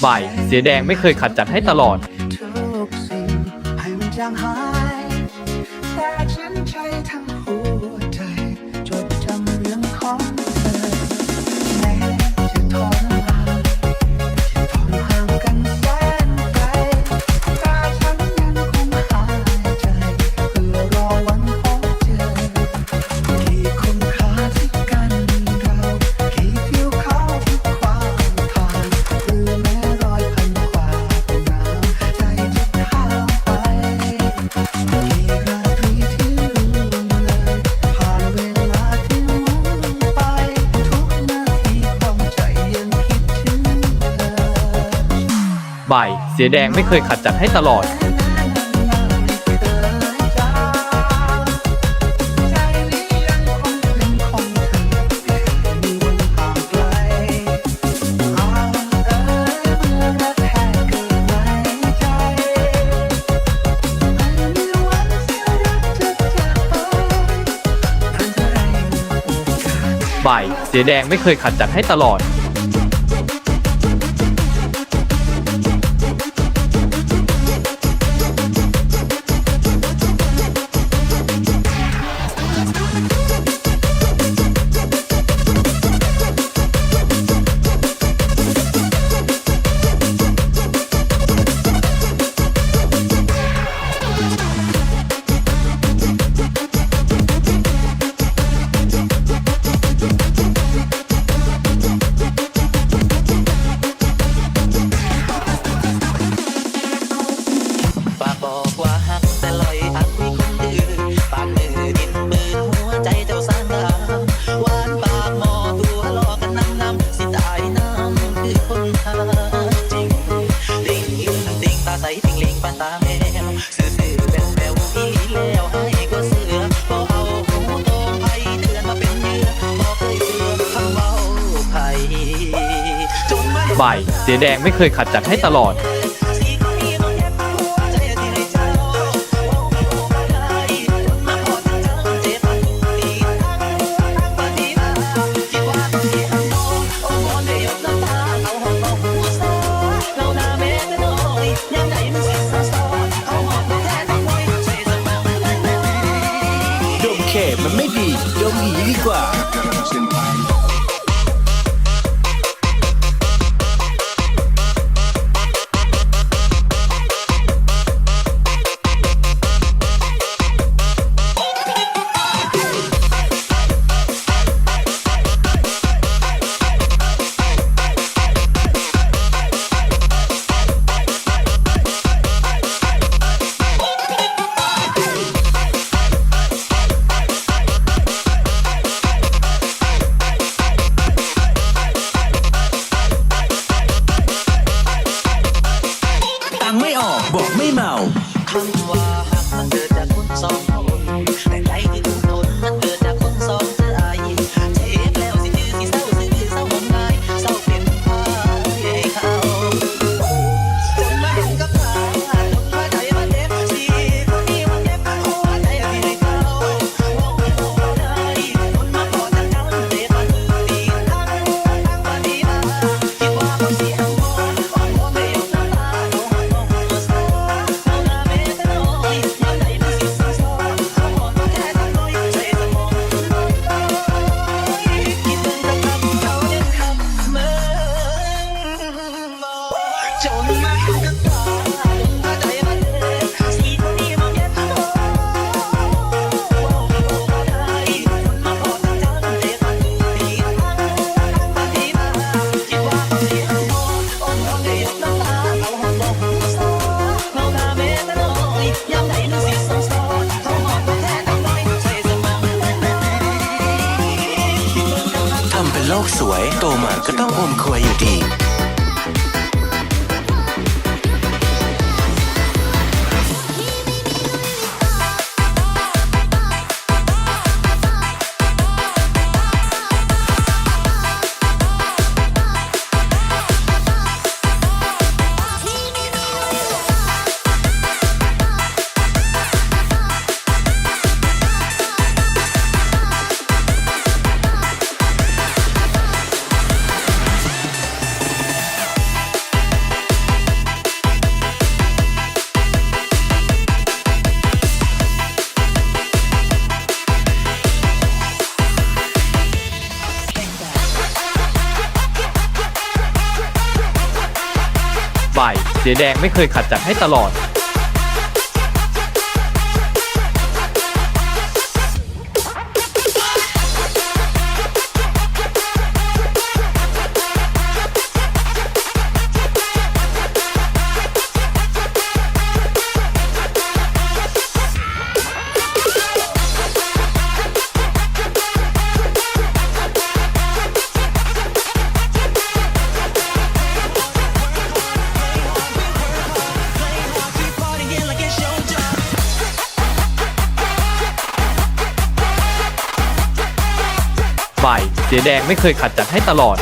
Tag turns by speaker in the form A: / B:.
A: ใบ เสียแดงไม่เคยขัดจัดให้ตลอด
B: ให้มันจางหายแต่ฉันใช้ทั้ง ใบ เสี
A: ยแดงไม่เคยขัดจัดให้ตลอด
B: ใบ
A: เสียแดงไม่เคยขัดจัดให้ตลอด
C: ใบ่า
A: ยเสียแดงไม่เคยขัดจัดให้ตลอด
C: 有一个个。come ทำเป็นโลก
D: สวย โตมาก็ต้องอมควยอยู่ดี
C: เสียแดงไม่เคยขัดจัดให้ตลอด เสียแดงไม่เคยขัดจัดให้ตลอด